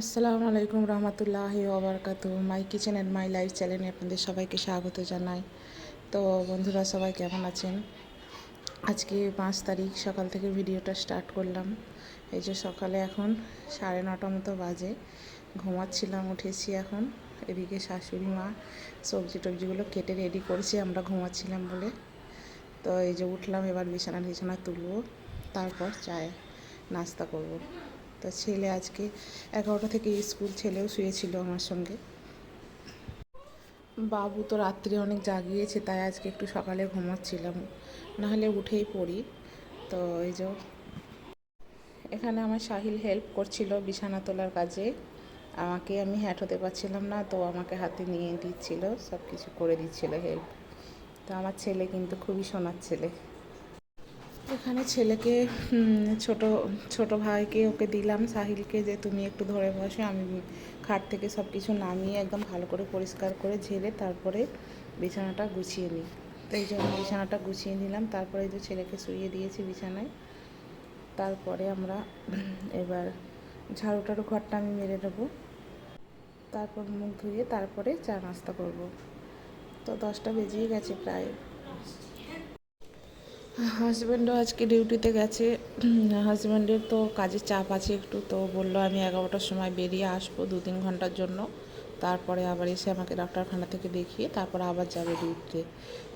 আসসালামু আলাইকুম রহমতুল্লাহি ওবরকাতু my kitchen and my life চ্যানেলে আপনাদের সবাইকে স্বাগত জানাই। তো বন্ধুরা, সবাই কেমন আছেন? আজকে পাঁচ তারিখ, সকাল থেকে ভিডিওটা স্টার্ট করলাম। এই যে সকালে এখন সাড়ে নটা মতো বাজে। ঘুমাচ্ছিলাম, উঠেছি এখন। এদিকে শাশুড়ি মা সবজি টবজিগুলো কেটে রেডি করেছি, আমরা ঘুমাচ্ছিলাম বলে। তো এই যে উঠলাম, এবার বিছানা বিছানা তুলবো, তারপর চায় নাস্তা করব। তো ছেলে আজকে এগারোটা থেকে স্কুল ছেলেও শুয়েছিল আমার সঙ্গে। বাবু তো রাত্রে অনেক জাগিয়েছে, তাই আজকে একটু সকালে ঘুমাচ্ছিলাম। নাহলে উঠেই পড়ি। তো এই যে এখানে আমার সাহিল হেল্প করছিল বিছানা তোলার কাজে। আমাকে আমি হ্যাট হতে পারছিলাম না, তো আমাকে হাতে নিয়ে দিচ্ছিল সব কিছু করে দিচ্ছিল হেল্প তো আমার ছেলে কিন্তু খুবই সোনার ছেলে। এখানে ছেলেকে ছোট ছোট ভাইকে ওকে দিলাম, সাহিলকে যে তুমি একটু ধরে বসে, আমি খাট থেকে সব কিছু নামিয়ে একদম ভালো করে পরিষ্কার করে ঝেড়ে তারপরে বিছানাটা গুছিয়ে নিই। তো এই জন্য বিছানাটা গুছিয়ে নিলাম, তারপরে যে ছেলেকে শুইয়ে দিয়েছি বিছানায়। তারপরে আমরা এবার ঝাড়ু টাড়ু ঘরটা আমি মেরে নেব। তারপর মুখ ধুয়ে তারপরে চা নাস্তা করব। তো দশটা বেজেই গেছে প্রায়। হাজব্যান্ডও আজকে ডিউটিতে গেছে। হাজব্যান্ডের তো কাজের চাপ আছে একটু তো বলল আমি এগারোটার সময় বেরিয়ে আসব দু তিন ঘণ্টার জন্য। তারপরে আবার এসে আমাকে ডাক্তারখানা থেকে দেখিয়ে তারপর আবার যাবে ডিউটিতে।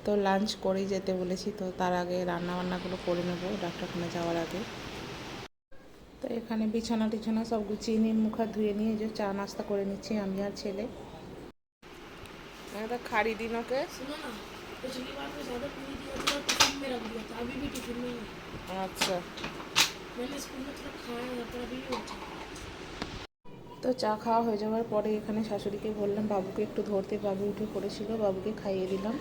তো লাঞ্চ করেই যেতে বলেছি তো তার আগে রান্না বান্নাগুলো করে নেব ডাক্তারখানা যাওয়ার আগে। তো এখানে বিছানা টিছানা সব গুছিয়ে নিয়ে মুখ হাত ধুয়ে নিয়ে যে চা নাস্তা করে নিচ্ছি আমি আর ছেলে। একটা খাড়ি দিন ওকে। पिछली बार में ज़्यादा पूरी दिया था टिफिन में रख दिया था अभी भी टिफिन में ही है। আচ্ছা मैंने स्कूल में थोड़ा खाया था पर अभी भी बचा है। তো চা খাওয়া হয়ে যাওয়ার পরে এখানে শাশুড়িকে বললাম বাবুকে একটু ধরতে বাবু উঠে পড়েছিল বাবুকে খাইয়ে দিলাম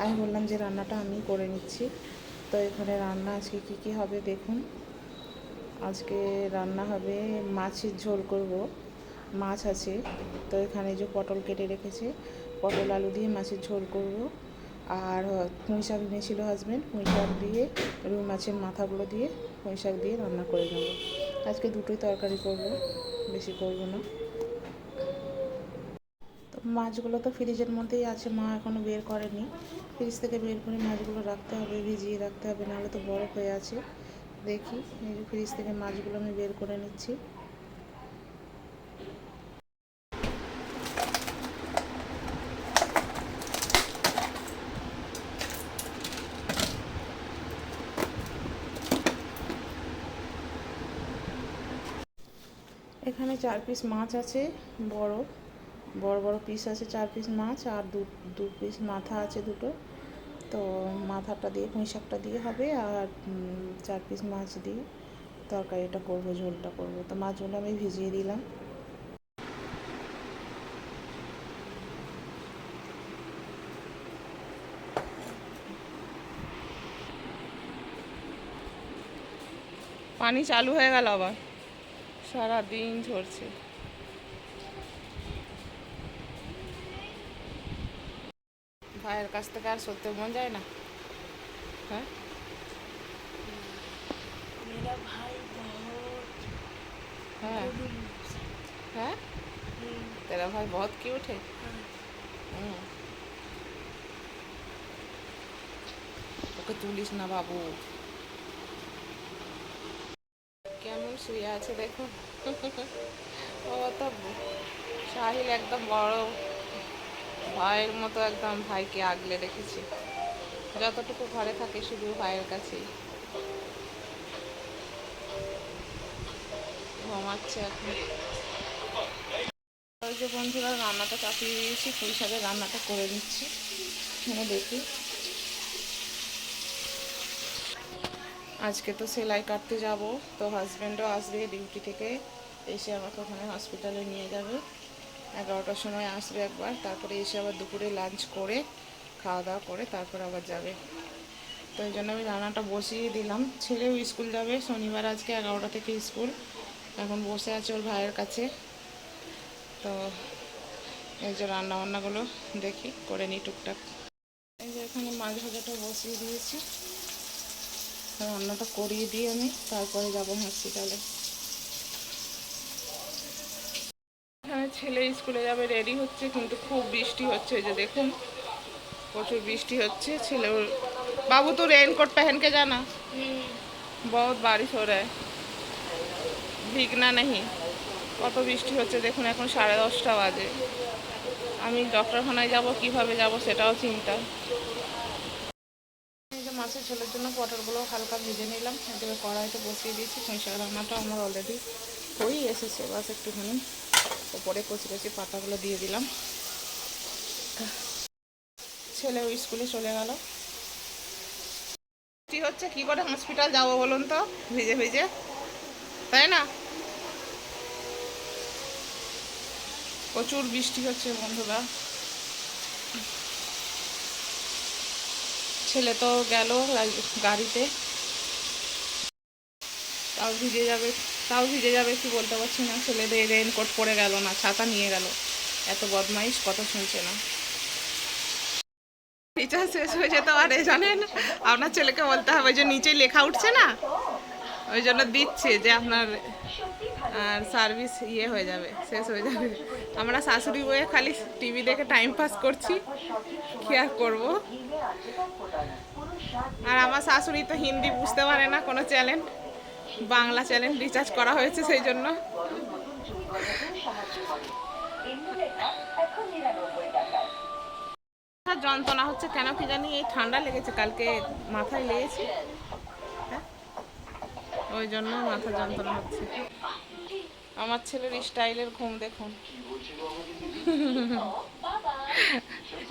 আমি বললাম যে রান্নাটা আমি করে নিচ্ছি তো এখানে রান্না আজকে কী কী হবে দেখুন আজকে রান্না হবে মাছের ঝোল করব মাছ আছে তো এখানে যে পটল কেটে রেখেছে পটল আলু দিয়ে মাছের ঝোল করব আর পুঁই শাক হাজব্যান্ড পুঁই শাক দিয়ে, রুই মাছের মাথাগুলো দিয়ে পুঁই শাক দিয়ে রান্না করে নেব। আজকে দুটোই তরকারি করব, বেশি করব না। তো মাছগুলো তো ফ্রিজের মধ্যেই আছে, মা এখনও বের করেনি। ফ্রিজ থেকে বের করে মাছগুলো রাখতে হবে, ভিজিয়ে রাখতে হবে, নাহলে তো বরফ হয়ে আছে। দেখি ফ্রিজ থেকে মাছগুলো আমি বের করে নিচ্ছি। এখানে চার পিস মাছ আছে, বড় বড় বড় পিস আছে চার পিস মাছ আর দু দু পিস মাথা আছে দুটো। তো মাথাটা দিয়ে, পুঁই শাকটা দিয়ে হবে আর চার পিস মাছ দিয়ে তরকারিটা করব, ঝোলটা করব। তো মাছগুলো আমি ভিজিয়ে দিলাম। পানি চালু হয়ে গেল আবার। সারা দিন ঝরছে ভাইয়ের কাছ থেকে আর সত্যি মন যায় না হ্যাঁ मेरा भाई बहुत হ্যাঁ हम्म, হ্যাঁ तेरा भाई बहुत क्यूट है हाँ, হুম। ওকে তুলিস না বাবু শুয়ে আছে, দেখুন। ও তো সাহিল একদম বড় ভাইয়ের মতো একদম ভাইকে আগলে রেখেছে। যতটুকু ঘরে থাকে শুধু ভাইয়ের কাছেই। ঘুমাচ্ছে এখন। ওই যে বন্ধুরা, রান্নাটা চাপিয়ে দিয়েছি পুঁই রান্নাটা করে নিচ্ছি। এখানে দেখি। আজকে তো সেলাই কাটতে যাব, তো হাজব্যান্ডও আসবে ডিউটি থেকে, এসে আমাকে ওখানে হসপিটালে নিয়ে যাবে। এগারোটার সময় আসবে একবার, তারপরে এসে আবার দুপুরে লাঞ্চ করে খাওয়া দাওয়া করে তারপর আবার যাবে। তো এই জন্য আমি রান্নাটা বসিয়ে দিলাম। ছেলেও স্কুল যাবে, শনিবার আজকে এগারোটা থেকে স্কুল। এখন বসে আছে ওর ভাইয়ের কাছে। তো এই যে রান্না বান্নাগুলো দেখি, করে নিই টুকটাক। এই যে এখানে মাছ ভাজাটা বসিয়ে দিয়েছি। রান্নাটা করিয়ে দিই আমি, তারপরে যাব হসপিটালে এখানে হ্যাঁ, ছেলে স্কুলে যাবে, রেডি হচ্ছে, কিন্তু খুব বৃষ্টি হচ্ছে যে দেখুন, প্রচুর বৃষ্টি হচ্ছে, ছেলে বাবু তো রেনকোট পহনকে জানা? বহুত বারিশ হো রা ভিগনা নেই। কত বৃষ্টি হচ্ছে, দেখুন, এখন সাড়ে দশটা বাজে। আমি ডক্টরখানায় যাব, কীভাবে যাব সেটাও চিন্তা। মাছের ঝোলের জন্য পটলগুলো হালকা ভেজে নিলাম। এদিকে কড়াইতে বসিয়ে দিয়েছি পুঁইশাক রান্নাটা আমার অলরেডি হয়েই এসেছে। বাস একটুখানি ওপরে কচি কচি পাতাগুলো দিয়ে দিলাম। ছেলে ওই স্কুলে চলে গেল। কি হচ্ছে? কি করে হসপিটাল যাব বলুন তো? ভিজে ভিজে। তাই না? প্রচুর বৃষ্টি হচ্ছে বন্ধুরা। ছেলে তো গেল গাড়িতে। তাও ভিজে যাবে, তাও ভিজে যাবে কি বলতে পারছি না। ছেলেদের রেনকোট পরে গেল না, ছাতা নিয়ে গেল। এত বদমাইশ কথা শুনছে না। রিচার্জ শেষ হয়ে যেতে পারে, জানেন? আপনার ছেলেকে বলতে হবে যে নিচে লেখা উঠছে না? ওই জন্য দিচ্ছে যে আপনার আর সার্ভিস ইয়ে হয়ে যাবে, শেষ হয়ে যাবে। আমরা শাশুড়ি বয়ে খালি টিভি দেখে টাইম পাস করছি। কি আর করব? আর আমার শাশুড়ি তো হিন্দি বুঝতে পারে না, কোনো চ্যানেল বাংলা চ্যানেল রিচার্জ করা হয়েছে সেই জন্য। যন্ত্রণা হচ্ছে কেন কি জানি, এই ঠান্ডা লেগেছে, কালকে মাথায় লেগেছে। হ্যাঁ? ওই জন্য মাথা যন্ত্রণা হচ্ছে। আমার ছেলের স্টাইলের ঘুম দেখুন।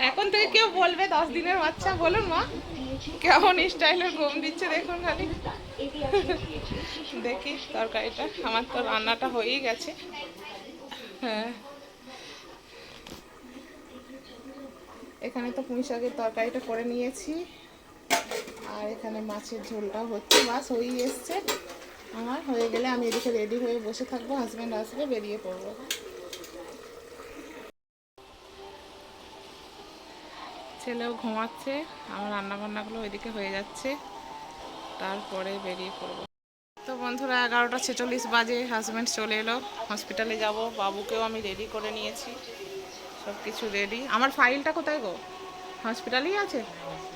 এখন থেকে কেউ বলবে, দশ দিনের বাচ্চা, বলুন মা। কেমন স্টাইলের ঘুম দিচ্ছে, দেখুন খালি। দেখি তরকারিটা, আমার তো রান্নাটা হয়েই গেছে। হ্যাঁ। এখানে তো পুঁই শাকের তরকারিটা করে নিয়েছি। আর এখানে মাছের ঝোলটা হচ্ছে বাস হয়েই এসছে। আমার হয়ে গেলে আমি এদিকে রেডি হয়ে বসে থাকব হাজব্যান্ড আসবে, বেরিয়ে পড়ব। ছেলেও ঘুমাচ্ছে, আমার রান্না বান্নাগুলো ওইদিকে হয়ে যাচ্ছে, তারপরে বেরিয়ে পড়ব। তো বন্ধুরা, এগারোটা ছেচল্লিশ বাজে হাজব্যান্ড চলে এলো হসপিটালে যাব, বাবুকেও আমি রেডি করে নিয়েছি সব কিছু রেডি আমার ফাইলটা কোথায় গো? হসপিটালেই আছে?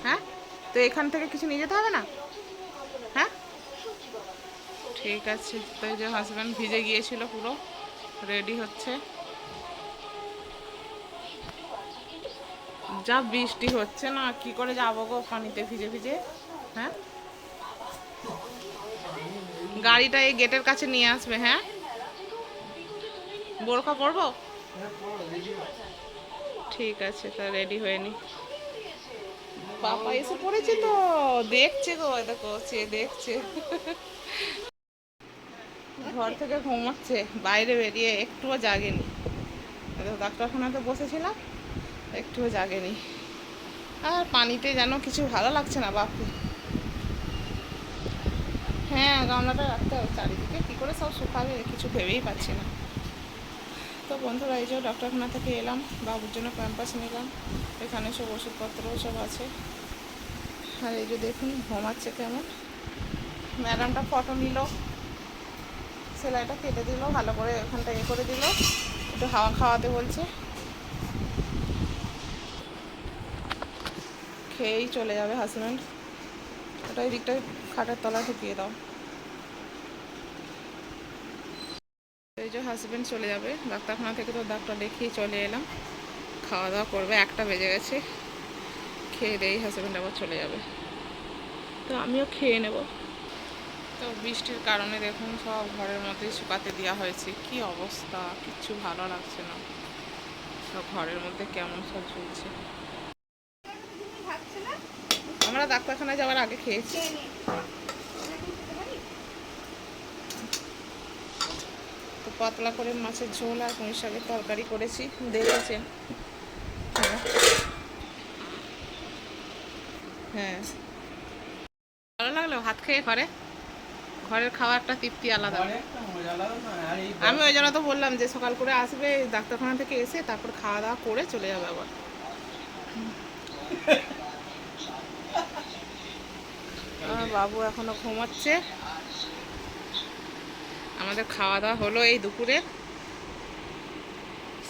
হ্যাঁ? তো এখান থেকে কিছু নিয়ে যেতে হবে না? হ্যাঁ? ঠিক আছে, তো যে হাজব্যান্ড ভিজে গিয়েছিল পুরো রেডি হচ্ছে। যা বৃষ্টি হচ্ছে না, কি করে যাব গো পানিতে ভিজে ভিজে? হ্যাঁ? গাড়িটা এই গেটের কাছে নিয়ে আসবে হ্যাঁ? বোরখা পরবো? ঠিক আছে, তা রেডি হয়ে নি। পাপা এসে পড়েছে তো, দেখছে গো দেখো, সে দেখছে। ঘর থেকে ঘুমাচ্ছে, বাইরে বেরিয়ে একটুও জাগেনি। ডাক্তারখানাতে বসেছিলাম। একটুও জাগেনি। আর পানিতে যেন কিছু ভালো লাগছে না, বাপরে। হ্যাঁ গামলাটা রাখতে হবে চারিদিকে। কী করে সব শুকাবে, কিছু ভেবেই পাচ্ছি না। তো বন্ধুরা, এই যে ডক্টরখানা থেকে এলাম, বাবুর জন্য প্যাম্পাস নিলাম। এখানে সব ওষুধপত্রও সব আছে। আর এই যে দেখুন, ঘুমাচ্ছে কেমন। ম্যাডামটা ফটো নিল, সেলাইটা কেটে দিল, ভালো করে ওখানটা এ করে দিল। একটু হাওয়া খাওয়াতে বলছে। খেয়েই চলে যাবে হাজব্যান্ড ওটা এই দিকটায় খাটের তলায় ঢুকিয়ে দাও। এই যে হাজব্যান্ড চলে যাবে। ডাক্তারখানা থেকে তো ডাক্তার দেখিয়ে চলে এলাম। খাওয়া দাওয়া করবে, একটা বেজে গেছে। খেয়ে দেই হাজব্যান্ড আবার চলে যাবে। তো আমিও খেয়ে নেব। তো বৃষ্টির কারণে দেখুন সব ঘরের মধ্যেই শুকাতে দেওয়া হয়েছে। কি অবস্থা? কিচ্ছু ভালো লাগছে না। সব ঘরের মধ্যে কেমন সব চলছে। আমরা ডাক্তারখানায় যাওয়ার আগে খেয়েছি। তো পাতলা করে মাছের ঝোল আর পুঁই শাকের তরকারি করেছি দেখেছেন। হ্যাঁ। ভালো লাগল ভাত খেয়ে ঘরে? ঘরের খাওয়ারটা তৃপ্তি আলাদা। আমি ওই জন্য তো বললাম যে সকাল করে আসবে ডাক্তারখানা থেকে এসে তারপর খাওয়া দাওয়া করে চলে যাবে আবার। আমার বাবু এখনও ঘুমাচ্ছে। আমাদের খাওয়া দাওয়া হলো এই দুপুরে।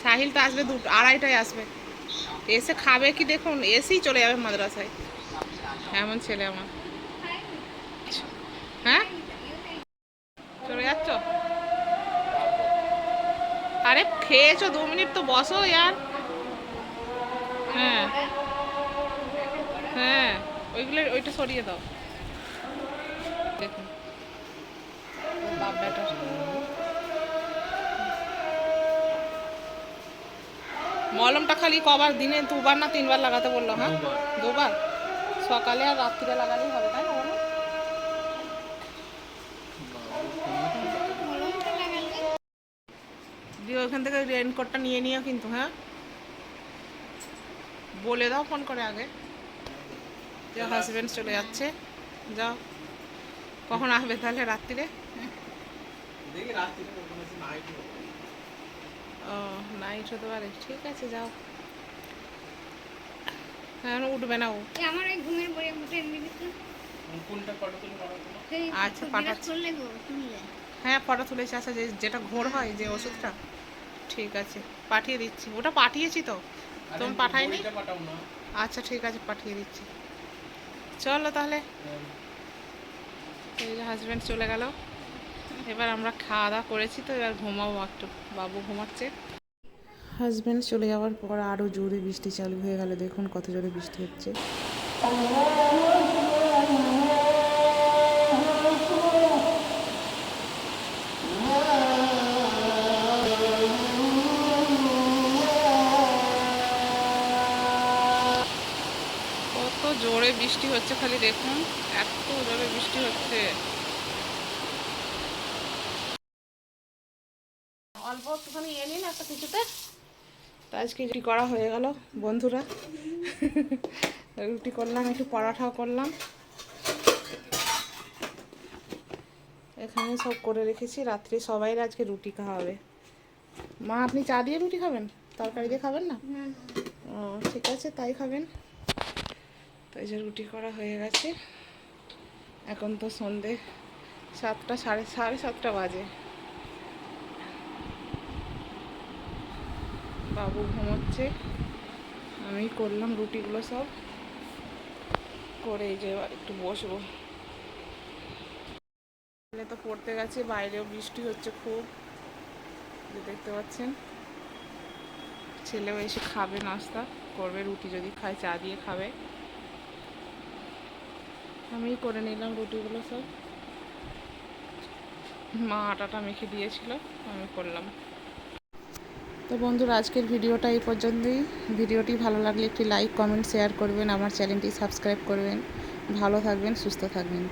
সাহিল তো আসবে দুটো আড়াইটায় আসবে। এসে খাবে কি দেখুন, এসেই চলে যাবে মাদ্রাসায়। এমন ছেলে আমার। হ্যাঁ? চলে যাচ্ছ? আরে খেয়েছো দু মিনিট তো বসো ইয়ার। হ্যাঁ। হ্যাঁ ওইগুলো ওইটা সরিয়ে দাও। দেখুন। মলমটা খালি কবার দিনে দুবার না তিনবার লাগাতে বলল হ্যাঁ? দুবার। সকালে আর রাত্রিরে লাগালেই হবে তাই না বলো? দিয়ে ওখান থেকে রেনকোটটা নিয়ে নিও কিন্তু হ্যাঁ? বলে দাও ফোন করে আগে। যে হাজবেন্ড চলে যাচ্ছে। যাও। কখন আসবে তাহলে রাত্রিরে? ও নাইট হতে পারে। ঠিক আছে যাও। হ্যাঁ উঠবে না ও। আমার ওই ঘুমের বইয়ে উঠে আচ্ছা, পাঠাচ্ছি। হ্যাঁ ফটো তুলেছি আচ্ছা যে যেটা ঘোর হয় যে ওষুধটা। ঠিক আছে পাঠিয়ে দিচ্ছি। ওটা পাঠিয়েছি তো। তুমি পাঠাইনি আচ্ছা ঠিক আছে পাঠিয়ে দিচ্ছি। চলো তাহলে। হাজব্যান্ড চলে গেল। এবার আমরা খাওয়া দাওয়া করেছি তো এবার ঘুমাবো একটু। বাবু ঘুমাচ্ছে। হাজব্যান্ড চলে যাওয়ার পর আরও জোরে বৃষ্টি চালু হয়ে গেল। দেখুন কত জোরে বৃষ্টি হচ্ছে। বৃষ্টি হচ্ছে খালি দেখুন এত জোরে বৃষ্টি হচ্ছে। অল্প একটুখানি এ নিন একটা কিছুতে। তো আজকে রুটি করা হয়ে গেল বন্ধুরা। রুটি করলাম একটু পরাঠাও করলাম। এখানে সব করে রেখেছি রাত্রে সবাই আজকে রুটি খাওয়াবে। মা আপনি চা দিয়ে রুটি খাবেন? তরকারি দিয়ে খাবেন না। ও ঠিক আছে তাই খাবেন। তো এই যে রুটি করা হয়ে গেছে। এখন তো সন্ধে সাতটা, সাড়ে সাড়ে সাতটা বাজে। বাবু ঘুমোচ্ছে। আমি করলাম রুটিগুলো সব। করে এই যে একটু বসবো। তো পড়তে গেছে, বাইরেও বৃষ্টি হচ্ছে খুব। দেখতে পাচ্ছেন। ছেলেও এসে খাবে নাস্তা, করবে রুটি, যদি খায় চা দিয়ে খাবে। আমি করে নিলাম রুটিগুলো সব। মা আটাটা মেখে দিয়েছিল, আমি করলাম। তো বন্ধুরা, আজকের ভিডিওটা এই পর্যন্তই। ভিডিওটি ভালো লাগলে একটি লাইক, কমেন্ট, শেয়ার করবেন, আমার চ্যানেলটি সাবস্ক্রাইব করবেন। ভালো থাকবেন, সুস্থ থাকবেন।